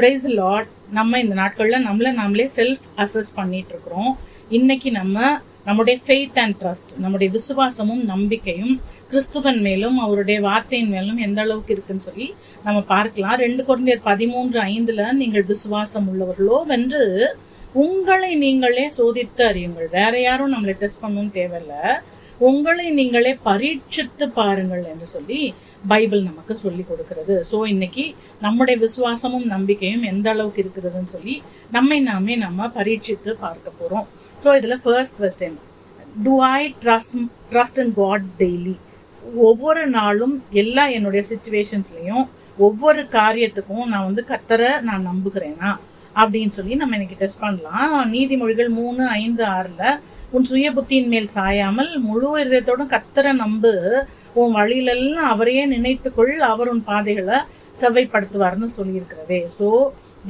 Price lot நம்ம இந்த நாட்களில் நம்மளை நாமளே செல்ஃப் அசஸ் பண்ணிட்டு இருக்கிறோம் இன்னைக்கு நம்ம நம்முடைய ஃபெய்த் அண்ட் ட்ரஸ்ட் நம்முடைய விசுவாசமும் நம்பிக்கையும் கிறிஸ்துவன் மேலும் அவருடைய வார்த்தையின் மேலும் எந்த அளவுக்கு இருக்குன்னு சொல்லி நம்ம பார்க்கலாம். ரெண்டு குழந்தையர் பதிமூன்று ஐந்துல நீங்கள் விசுவாசம் உள்ளவர்களோ வென்று உங்களை நீங்களே சோதித்து அறியுங்கள். வேற யாரும் நம்மளை டெஸ்ட் பண்ணணும்னு தேவையில்ல. உங்களை நீங்களே பரீட்சித்து பாருங்கள் என்று சொல்லி பைபிள் நமக்கு சொல்லி கொடுக்கிறது. ஸோ இன்னைக்கு நம்முடைய விசுவாசமும் நம்பிக்கையும் எந்த அளவுக்கு இருக்கிறதுன்னு சொல்லி நம்மை நாமே நம்ம பரீட்சித்து பார்க்க போகிறோம் ஸோ இதில் first question to I trust trust in God daily ஒவ்வொரு நாளும் எல்லா என்னுடைய சுச்சுவேஷன்ஸ்லையும் ஒவ்வொரு காரியத்துக்கும் நான் வந்து கத்தரை நான் நம்புகிறேனா? அப்படின்னு சொல்லி நம்ம இன்னைக்கு டெஸ்ட் பண்ணலாம். நீதிமொழிகள் மூணு ஐந்து ஆறில் உன் சுய புத்தியின் மேல் சாயாமல் முழு இதயத்தோடும் கத்தரை நம்பு. உன் வழியிலெல்லாம் அவரையே நினைத்துக்கொள். அவர் உன் பாதைகளை செவ்வைப்படுத்துவார்னு சொல்லியிருக்கிறதே. ஸோ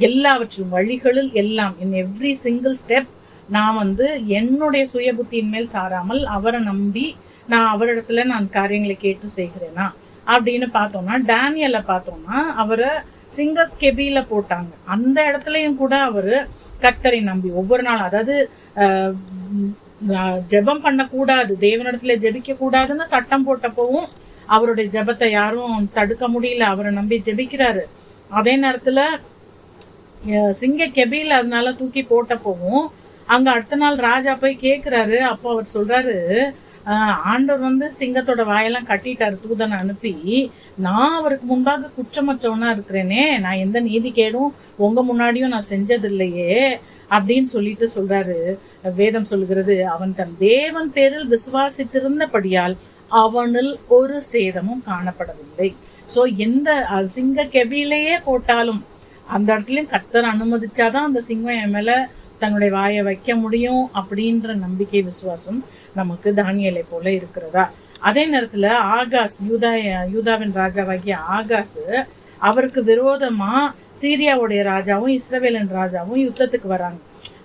எல்லாவற்றும் வழிகளில் எல்லாம் இன் எவ்ரி சிங்கிள் ஸ்டெப் நான் வந்து என்னுடைய சுய புத்தியின் மேல் சாராமல் அவரை நம்பி நான் அவரிடத்துல நான் காரியங்களை கேட்டு செய்கிறேனா? அப்படின்னு பார்த்தோம்னா டேனியலை பார்த்தோம்னா அவரை சிங்க கெபியில போட்டாங்க. அந்த இடத்துலையும் கூட அவர் கர்த்தரை நம்பி ஒவ்வொரு நாள் அதாவது ஜெபம் பண்ணக்கூடாது. தேவனிடத்துல ஜெபிக்க கூடாதுன்னு சட்டம் போட்டப்பவும் அவருடைய ஜெபத்தை யாரும் தடுக்க முடியல. அவரை நம்பி ஜெபிக்கிறாரு. அதே நேரத்துல சிங்க கெபியில் அதனால தூக்கி போட்டப்பவும் அங்க அடுத்த நாள் ராஜா போய் கேட்குறாரு அப்போ அவர் சொல்றாரு ஆண்டவர் வந்து சிங்கத்தோட வாயெல்லாம் கட்டிட்டாரு. தூதனை அனுப்பி நான் அவருக்கு முன்பாக குற்றமற்றவனா இருக்கிறேனே. நான் எந்த நீதி கேடும் உங்க முன்னாடியும் நான் செஞ்சதில்லையே. அப்படின்னு சொல்லிட்டு சொல்றாரு. வேதம் சொல்கிறது அவன் தன் தேவன் பேரில் விசுவாசித்திருந்தபடியால் அவனில் ஒரு சேதமும் காணப்படவில்லை. சோ எந்த சிங்க கெவிலேயே போட்டாலும் அந்த இடத்துலயும் கர்த்தர் அனுமதிச்சாதான் அந்த சிங்கம் என் மேல தன்னுடைய வாயை வைக்க முடியும் அப்படின்ற நம்பிக்கை விசுவாசம் நமக்கு தானியலை போல இருக்கிறதா? அதே நேரத்துல ஆகாஸ் யூதா யூதாவின் ராஜாவாகிய ஆகாஸ் அவருக்கு விரோதமா சீரியாவுடைய ராஜாவும் இஸ்ரவேலின் ராஜாவும் யுத்தத்துக்கு வராங்க.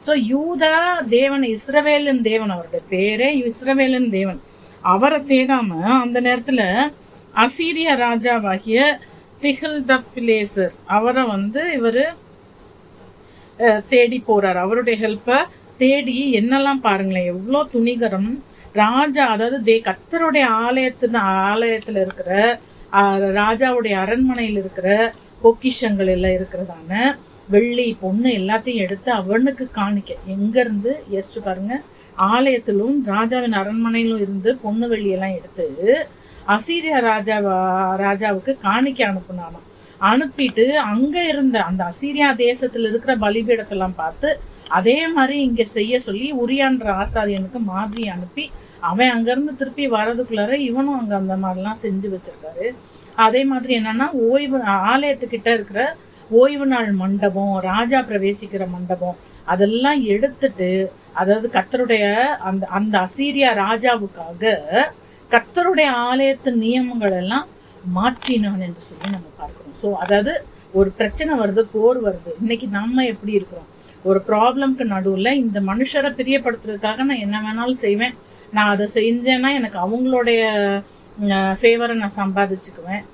ஸோ யூதா தேவன் இஸ்ரவேலின் தேவன் அவருடைய பேரே இஸ்ரவேலின் தேவன். அவரை தேடாம அந்த நேரத்துல அசீரிய ராஜாவாகிய திகில் பிளேசர் அவரை வந்து இவர் தேடி போறார். அவருடைய ஹெல்ப்பை தேடி என்னெல்லாம் பாருங்களேன் எவ்வளோ துணிகரம் ராஜா அதாவது தே கத்தருடைய ஆலயத்து ஆலயத்தில் இருக்கிற ராஜாவுடைய அரண்மனையில் இருக்கிற பொக்கிஷங்கள் எல்லாம் இருக்கிறதான வெள்ளி பொண்ணு எல்லாத்தையும் எடுத்து அவனுக்கு காணிக்க. எங்கேருந்து? யோசிச்சு பாருங்க. ஆலயத்திலும் ராஜாவின் அரண்மனையிலும் இருந்து பொண்ணு வெள்ளியெல்லாம் எடுத்து அசீரியா ராஜா ராஜாவுக்கு காணிக்க அனுப்புனானாம். அனுப்பிட்டு அங்க இருந்த அந்த அசீரியா தேசத்துல இருக்கிற பலிபீடத்தெல்லாம் பார்த்து அதே மாதிரி இங்க செய்ய சொல்லி உரியான்ற ஆசாரியனுக்கு மாதிரி அனுப்பி அவன் அங்கேருந்து திருப்பி வர்றதுக்குள்ளார இவனும் அங்கே அந்த மாதிரிலாம் செஞ்சு வச்சுருக்காரு. அதே மாதிரி என்னன்னா ஓய்வு ஆலயத்துக்கிட்ட இருக்கிற ஓய்வு நாள் மண்டபம் ராஜா பிரவேசிக்கிற மண்டபம் அதெல்லாம் எடுத்துட்டு அதாவது கத்தருடைய அந்த அந்த அசீரியா ராஜாவுக்காக கத்தருடைய ஆலயத்து நியமங்கள் எல்லாம் மாற்றினான் என்று சொல்லி நம்ம பார்க்கிறோம். ஸோ அதாவது ஒரு பிரச்சனை வருது போர் வருது. இன்னைக்கு நம்ம எப்படி இருக்கிறோம்? ஒரு ப்ராப்ளம்க்கு நடுவில் இந்த மனுஷரை பிரியப்படுத்துறதுக்காக நான் என்ன வேணாலும் செய்வேன். நான் அதை செஞ்சேன்னா எனக்கு அவங்களுடைய ஃபேவரை நான் சம்பாதிச்சுக்குவேன்.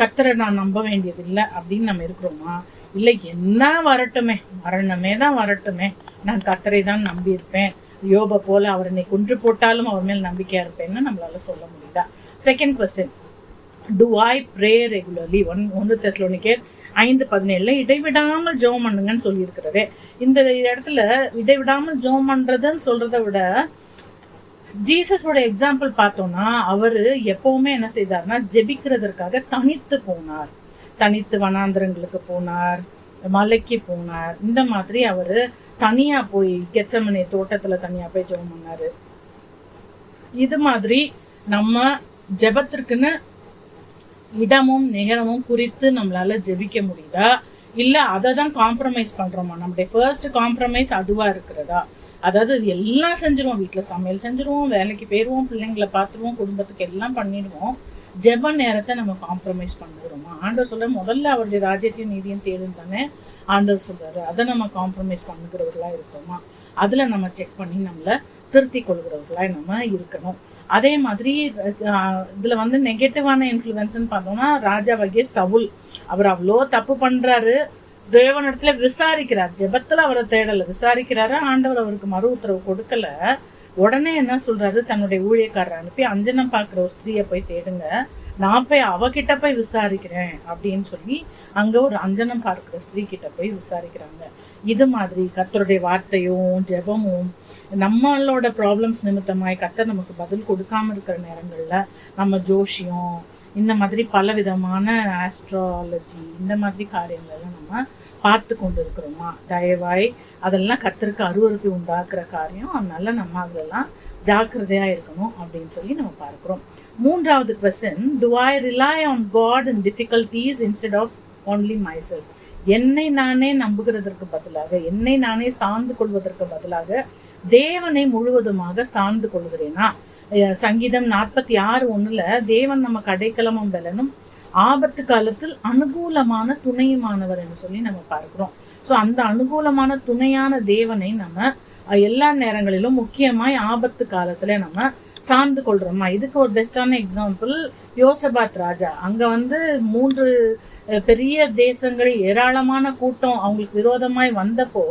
கத்தரை நான் நம்ப வேண்டியதில்லை அப்படின்னு நம்ம இருக்கிறோமா? இல்லை என்ன வரட்டுமே? மரணமே தான் வரட்டுமே. நான் கத்தரை தான் நம்பியிருப்பேன். யோப போல அவர் என்னை கொன்று போட்டாலும் அவர் மேல் நம்பிக்கையாக இருப்பேன்னு நம்மளால சொல்ல முடியுதா? Second question to I pray regularly one ஒன்று தெஸ்லோனிக்கேர் ஐந்து பதினேழுல இடைவிடாமல் ஜோம் பண்ணுங்கன்னு சொல்லியிருக்கிறதே. இந்த இடத்துல இடைவிடாமல் ஜோம் பண்ணுறதுன்னு சொல்கிறத விட ஜீசஸோட எக்ஸாம்பிள் பார்த்தோம்னா அவரு எப்பவுமே என்ன செய்தார்னா ஜெபிக்கிறதற்காக தனித்து போனார். தனித்து வனாந்திரங்களுக்கு போனார் மலைக்கு போனார். இந்த மாதிரி அவர் தனியா போய் கெச்சமனை தோட்டத்துல தனியா போய் ஜெபம் பண்ணார். இது மாதிரி நம்ம ஜெபத்திற்குன்னு இடமும் நேரமும் குறித்து நம்மளால ஜெபிக்க முடியுதா? இல்லை அதை தான் காம்ப்ரமைஸ் பண்ணுறோமா நம்முடைய ஃபர்ஸ்ட் காம்ப்ரமைஸ் அதுவாக இருக்கிறதா? அதாவது எல்லாம் செஞ்சிருவோம். வீட்டில் சமையல் செஞ்சிருவோம் வேலைக்கு போயிடுவோம் பிள்ளைங்களை பார்த்துருவோம் குடும்பத்துக்கு எல்லாம் பண்ணிடுவோம். ஜெப நேரத்தை நம்ம காம்ப்ரமைஸ் பண்ணுகிறோமா ஆண்டவர் சொல்ல முதல்ல அவருடைய ராஜ்யத்தையும் நீதியும் தேடும் தானே? ஆண்டவர் சொல்றாரு அதை நம்ம காம்ப்ரமைஸ் பண்ணுகிறவர்களா இருக்கோமா? அதுல நம்ம செக் பண்ணி நம்மளை திருத்தி கொள்கிறவர்களா நம்ம இருக்கணும். அதே மாதிரி இதில் இதுல வந்து நெகட்டிவான இன்ஃப்ளூயன்ஸ்னு பார்த்தோம்னா ராஜா வகே சவுல். அவர் அவ்வளோ தப்பு பண்றாரு. தேவனிடத்துல விசாரிக்கிறார். ஜெபத்தில் அவரை தேடல. விசாரிக்கிறாரு. ஆண்டவர் அவருக்கு மறு உத்தரவு கொடுக்கல. உடனே என்ன சொல்றாரு? தன்னுடைய ஊழியக்காரரை அனுப்பி அஞ்சனம் பார்க்குற ஒரு ஸ்திரீயை போய் தேடுங்க. நான் போய் அவகிட்ட போய் விசாரிக்கிறேன். அப்படின்னு சொல்லி அங்க ஒரு அஞ்சனம் பார்க்கிற ஸ்திரீ கிட்ட போய் விசாரிக்கிறாங்க. இது மாதிரி கத்தருடைய வார்த்தையும் ஜெபமும் நம்மளோட ப்ராப்ளம்ஸ் நிமித்தமாய் கத்தர் நமக்கு பதில் கொடுக்காம இருக்கிற நேரங்கள்ல நம்ம ஜோஷியம் இந்த மாதிரி பல விதமான ஆஸ்ட்ராலஜி இந்த மாதிரி காரியங்கள்லாம் நம்ம பார்த்து கொண்டு இருக்கிறோமா தயவாய் அதெல்லாம் கர்த்தருக்கு அருவருப்பை உண்டாக்குற காரியம். அதனால நம்ம அதிலெல்லாம் ஜாக்கிரதையா இருக்கணும் அப்படின்னு சொல்லி நம்ம பார்க்குறோம். மூன்றாவது question to I rely on God in difficulties instead of only myself என்னை நானே நம்புகிறதற்கு பதிலாக என்னை நானே சார்ந்து கொள்வதற்கு பதிலாக தேவனை முழுவதுமாக சார்ந்து கொள்கிறேனா? சங்கீதம் நாற்பத்தி ஆறு ஒன்றில் தேவன் நம்ம அடைக்கலமும் பலனும் ஆபத்து காலத்தில் அனுகூலமான துணையுமானவர் என்று சொல்லி நம்ம பார்க்கிறோம். ஸோ அந்த அனுகூலமான துணையான தேவனை நம்ம எல்லா நேரங்களிலும் முக்கியமாய் ஆபத்து காலத்துல நம்ம சார்ந்து கொள்றோமா இதுக்கு ஒரு பெஸ்டான எக்ஸாம்பிள் யோசபாத் ராஜா. அங்க வந்து மூன்று பெரிய தேசங்கள் ஏராளமான கூட்டம் அவங்களுக்கு விரோதமாய் வந்தப்போ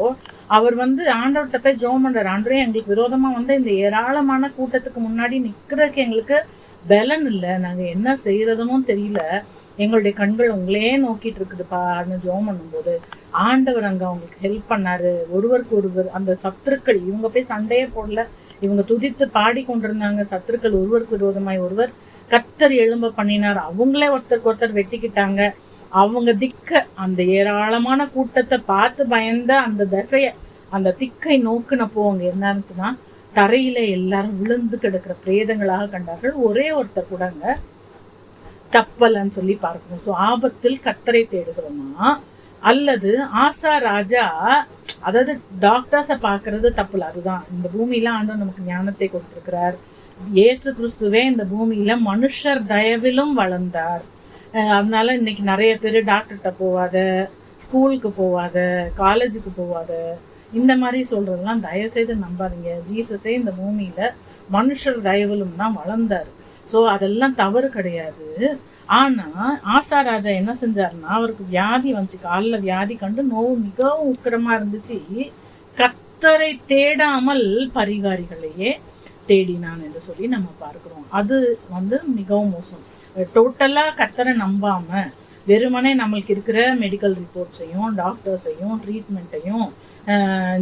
அவர் வந்து ஆண்டவர்கிட்ட போய் ஜோம் பண்ணுறார் ஆண்டவரே எங்களுக்கு விரோதமாக வந்து இந்த ஏராளமான கூட்டத்துக்கு முன்னாடி நிற்கிறதுக்கு எங்களுக்கு பலன் இல்லை. நாங்கள் என்ன செய்யறதுன்னு தெரியல. எங்களுடைய கண்கள் உங்களே நோக்கிட்டு இருக்குதுப்பான்னு ஜோம் பண்ணும்போது ஆண்டவர் அங்கே அவங்களுக்கு ஹெல்ப் பண்ணாரு. ஒருவருக்கு ஒருவர் அந்த சத்துருக்கள் இவங்க போய் சண்டையே போடல. இவங்க துதித்து பாடி கொண்டிருந்தாங்க சத்துருக்கள். ஒருவருக்கு விரோதமாய் ஒருவர் கத்தர் எழும்ப பண்ணினார். அவங்களே ஒருத்தருக்கு ஒருத்தர் வெட்டிக்கிட்டாங்க. அவங்க திக்க அந்த ஏராளமான கூட்டத்தை பார்த்து பயந்த அந்த திசைய அந்த திக்கை நோக்குனப்போ அங்க என்ன இருந்துச்சுன்னா தரையில எல்லாரும் விழுந்து கிடக்கிற பிரேதங்களாக கண்டார்கள். ஒரே ஒருத்தர் கூட அங்க தப்பலன்னு சொல்லி பார்க்கணும். ஸோ ஆபத்தில் கத்தரை தேடுகிறோமா? அல்லது ஆசா ராஜா அதாவது டாக்டர்ஸை பார்க்கறது தப்புல அதுதான். இந்த பூமியில ஆண்டு நமக்கு ஞானத்தை கொடுத்துருக்கிறார். இயேசு கிறிஸ்துவே இந்த பூமியில மனுஷர் தயவிலும் வளர்ந்தார். அதனால இன்னைக்கு நிறைய பேர் டாக்டர்கிட்ட போவாத ஸ்கூலுக்கு போவாத காலேஜுக்கு போவாத. இந்த மாதிரி சொல்கிறதெல்லாம் தயவு செய்து நம்பாதீங்க. ஜீசஸே இந்த பூமியில் மனுஷர் தயவிலும் தான் வளர்ந்தார். ஸோ அதெல்லாம் தவறு கிடையாது. ஆனால் ஆசா ராஜா என்ன செஞ்சாருன்னா அவருக்கு வியாதி வந்துச்சு. காலில் வியாதி கண்டு நோவு மிகவும் உக்கிரமாக இருந்துச்சு. கத்தரை தேடாமல் பரிகாரிகளையே தேடினான் என்று சொல்லி நம்ம பார்க்குறோம். அது வந்து மிகவும் மோசம். டோட்டலாக கத்தரை நம்பாமல் வெறுமனே நம்மளுக்கு இருக்கிற மெடிக்கல் ரிப்போர்ட்ஸையும் டாக்டர்ஸையும் ட்ரீட்மெண்ட்டையும்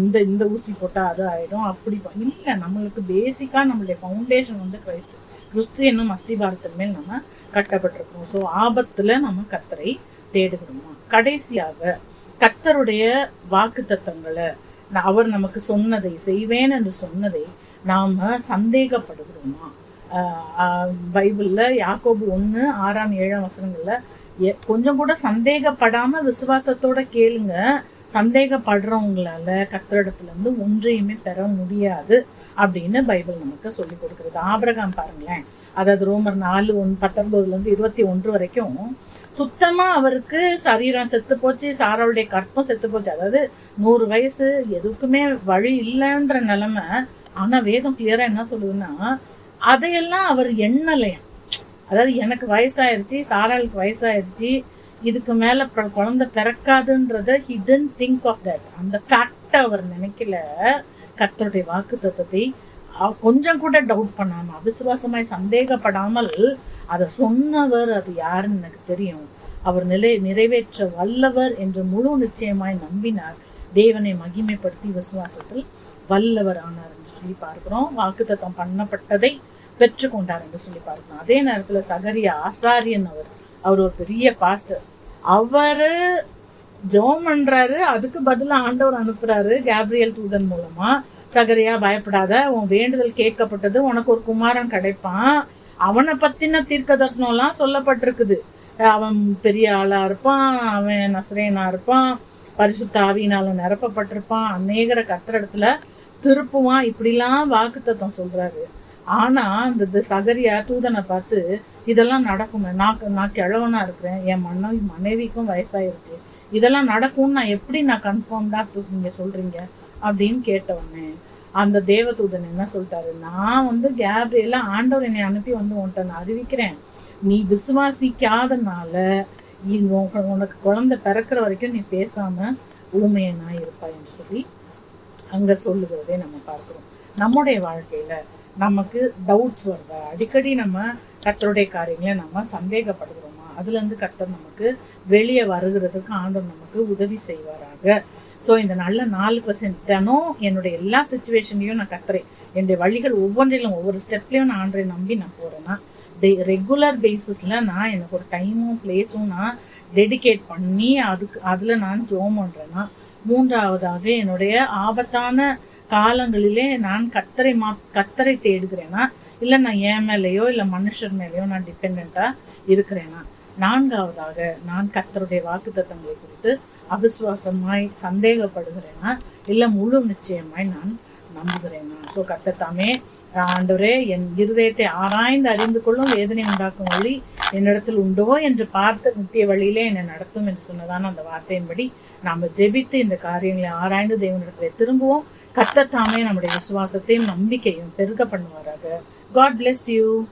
இந்த இந்த ஊசி போட்டால் அது ஆகிடும் அப்படி இல்லை நம்மளுக்கு பேசிக்காக நம்மளுடைய ஃபவுண்டேஷன் வந்து கிரைஸ்ட் கிறிஸ்து என்னும் அஸ்திபாரத்தின் மேல் நம்ம கட்டப்பட்டிருக்கிறோம். ஸோ ஆபத்தில் நம்ம கத்தரை தேடுகிறோமா? கடைசியாக கத்தருடைய வாக்கு தத்தங்களை அவர் நமக்கு சொன்னதை செய்வேன் என்று சொன்னதை நாம் சந்தேகப்படுகிறோமா? பைபிளில் யாக்கோபு ஒன்று ஆறாம் ஏழாம் வசனங்களில் எ- கொஞ்சம் கூட சந்தேகப்படாமல் விசுவாசத்தோட கேளுங்க. சந்தேகப்படுறவங்களால கத்திரிடத்துலேருந்து ஒன்றையுமே பெற முடியாது அப்படின்னு பைபிள் நமக்கு சொல்லி கொடுக்குறது. ஆபிரகாம் பாருங்களேன். அதாவது ரோமர் நாலு ஒன் பத்தொன்பதுலேருந்து இருபத்தி ஒன்று வரைக்கும் சுத்தமாக அவருக்கு சரீரம் செத்து போச்சு சாராவுடைய கற்பம் செத்து போச்சு. அதாவது நூறு வயசு எதுக்குமே வழி இல்லைன்ற நிலமை. ஆனால் வேதம் கிளியராக என்ன சொல்லுதுன்னா அதையெல்லாம் அவர் எண்ணலையாம் அதாவது எனக்கு வயசாயிருச்சு சாராளுக்கு வயசாயிருச்சு இதுக்கு மேலே குழந்தை பிறக்காதுன்றத he didn't think of that அந்த ஃபேக்டை அவர் நினைக்கல. கத்தருடைய வாக்கு தத்துவத்தை கொஞ்சம் கூட டவுட் பண்ணாமல் அவிசுவாசமாய் சந்தேகப்படாமல் அதை சொன்னவர் அது யாருன்னு எனக்கு தெரியும். அவர் நிலை நிறைவேற்ற வல்லவர் என்று முழு நிச்சயமாய் நம்பினார். தேவனை மகிமைப்படுத்தி விசுவாசத்தில் வல்லவர் ஆனார் என்று சொல்லி பார்க்கிறோம். வாக்குத்தத்தம் பண்ணப்பட்டதை பெற்றுக்கொண்டார் என்று சொல்லி பார்க்கிறோம் அதே நேரத்தில் சகரிய ஆசாரியன் அவர் அவர் ஒரு பெரிய பாஸ்டர் அவரு ஜெபம் பண்றாரு அதுக்கு பதிலாக ஆண்டவர் அனுப்புறாரு கேப்ரியல் தூதன் மூலமா. சகரியா பயப்படாத உன் வேண்டுதல் கேட்கப்பட்டது உனக்கு ஒரு குமாரன் கிடைப்பான். அவனை பத்தின தீர்க்க தரிசனம்லாம் சொல்லப்பட்டிருக்குது. அவன் பெரிய ஆளா இருப்பான் அவன் நசரேனா இருப்பான் பரிசுத்த ஆவியினால நிரப்பப்பட்டிருப்பான். அநேகர கத்திரிடத்துல திருப்புவான். இப்படிலாம் வாக்குத்தத்தம் சொல்றாரு. இந்த அந்த சகரியா தூதனை பார்த்து இதெல்லாம் நடக்குமே. நான் நான் கிழவனா இருக்கிறேன். என் மனைவி மனைவிக்கும் வயசாயிருச்சு. இதெல்லாம் நடக்கும்னு நான் எப்படி நான் கன்ஃபார்ம்டா நீங்க சொல்றீங்க? அப்படின்னு கேட்டவனே அந்த தேவதூதன் என்ன சொல்லிட்டாரு? நான் வந்து கேப்ரியல ஆண்டவர் என்னை அனுப்பி வந்து உன்கிட்ட நான் அறிவிக்கிறேன். நீ விசுவாசிக்காதனால இது உனக்கு- உனக்கு குழந்தை பிறக்கிற வரைக்கும் நீ பேசாம ஊமையனா இருப்பாய் என்று சொல்லி அங்க சொல்லுகிறதே நம்ம பார்க்கிறோம். நம்முடைய வாழ்க்கையில நமக்கு டவுட்ஸ் வருதா? அடிக்கடி நம்ம கத்தருடைய காரியங்களை நம்ம சந்தேகப்படுகிறோமா? அதுலேருந்து கத்தர் நமக்கு வெளியே வருகிறதுக்கு ஆண்டவர் நமக்கு உதவி செய்வாராக. ஸோ இந்த நல்ல நாலு பர்சன்ட் தினம் என்னுடைய எல்லா சுச்சுவேஷன்லையும் நான் கத்துறேன் என்னுடைய வழிகள் ஒவ்வொன்றிலும் ஒவ்வொரு ஸ்டெப்லையும் நான் ஆண்டரை நம்பி நான் போகிறேன்னா டே ரெகுலர் பேசிஸில் நான் எனக்கு ஒரு டைமும் பிளேஸும் நான் டெடிகேட் பண்ணி அதுக்கு அதில் நான் ஜோம் பண்ணுறேன்னா மூன்றாவதாக என்னுடைய ஆபத்தான காலங்களிலே நான் கத்தரை மா கத்தரை தேடுகிறேனா? இல்லை நான் என் மேலேயோ இல்லை மனுஷர் மேலேயோ நான் டிபெண்ட்டாக இருக்கிறேனா? நான்காவதாக நான் கர்த்தருடைய வாக்குத்தத்தங்களை குறித்து அவிசுவாசமாய் சந்தேகப்படுகிறேனா? இல்லை முழு நிச்சயமாய் நான் நம்புகிறேனா? ஸோ கத்தத்தாமே ஆண்டவரே என் இருதயத்தை ஆராய்ந்து அறிந்து கொள்ளும் வேதனை உண்டாக்கும் வழி என்னிடத்தில் உண்டோ என்று பார்த்து நித்திய வழியிலே என்னை நடத்தும் என்று சொன்னதான அந்த வார்த்தையின்படி நாம் ஜெபித்து இந்த காரியங்களை ஆராய்ந்து தேவனிடத்தில் திரும்புவோம். கத்தத்தாமே நம்முடைய விசுவாசத்தையும் நம்பிக்கையும் பெருக பண்ணுவாராக. God bless you